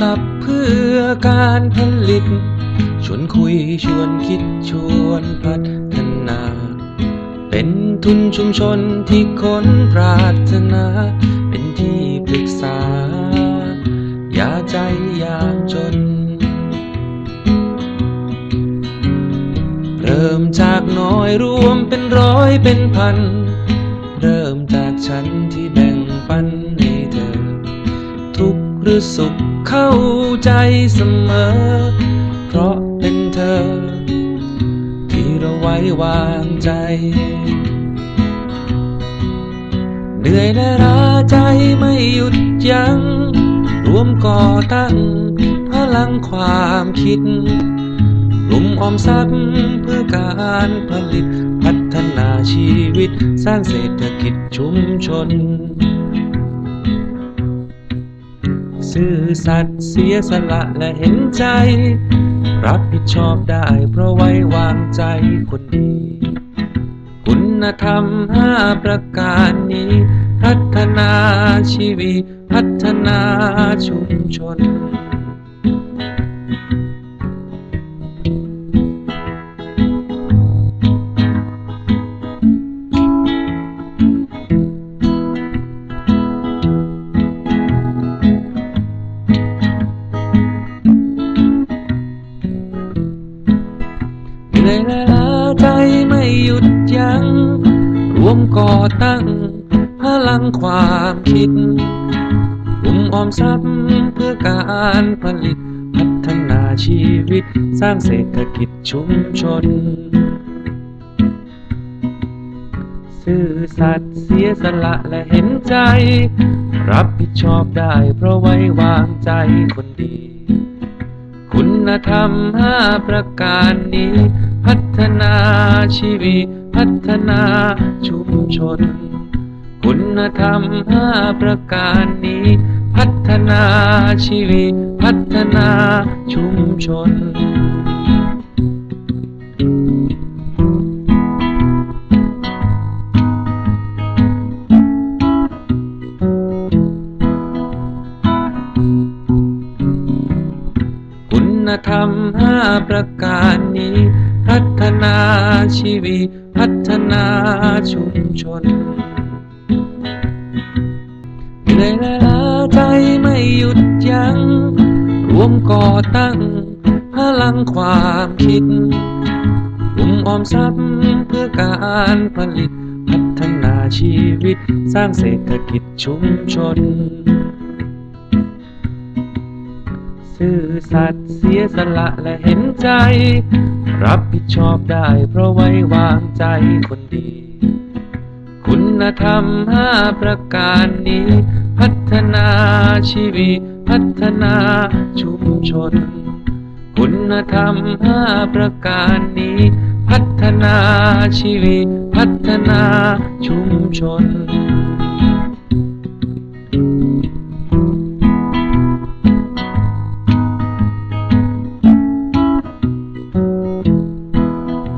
ศัพท์เพื่อการผลิต ชวนคุยชวนคิดชวนพัฒนา เป็นทุนชุมชนที่คนปรารถนา เป็นที่ปรึกษาอย่าใจยามจน เริ่มจากน้อยรวมเป็นร้อยเป็นพัน เริ่มจากฉันที่ือสุขเข้าใจเสมอ เพราะเป็นเธอ ที่เราไว้วางใจเหนื่อยและล้าใจไม่หยุดยัง้งรวมก่อตั้งพลังความคิดกลุ่มออมทรัพย์เพื่อการผลิต พัฒนาชีวิตสร้างเศรษฐกิจชุมชน ซื่อสัตย์เสียสละและเห็นใจ รับผิดชอบได้เพราะไว้วางใจคนดี คุณธรรมห้าประการนี้ พัฒนาชีวิต พัฒนาชุมชน รั้ง รวมก่อตั้ง พลังความคิดกลุ่มออมทรัพย์เพื่อการผลิต พัฒนาชีวิตสร้างเศรษฐกิจชุมชน ซื่อสัตย์เสียสละและเห็นใจ รับผิดชอบได้เพราะไว้วางใจคนดี คุณธรรมห้าประการนี้ พัฒนาชีวิต พัฒนาชุมชน คุณธรรมห้าประการนี้ พัฒนาชีวิต พัฒนาชุมชนคุณธรรมห้าประการนี้ พัฒนาชีวิต พัฒนาชุมชนเหนื่อยและล้าใจไม่หยุดยัง้งรวมก่อตั้ง พลังความคิดกลุ่มออมทรัพย์เพื่อการผลิต พัฒนาชีวิตสร้างเศรษฐกิจชุมชน ซื่อสัตย์เสียสละและเห็นใจ รับผิดชอบได้เพราะไว้วางใจคนดี คุณธรรมห้าประการนี้ พัฒนาชีวิต พัฒนาชุมชน คุณธรรมห้าประการนี้ พัฒนาชีวิต พัฒนาชุมชน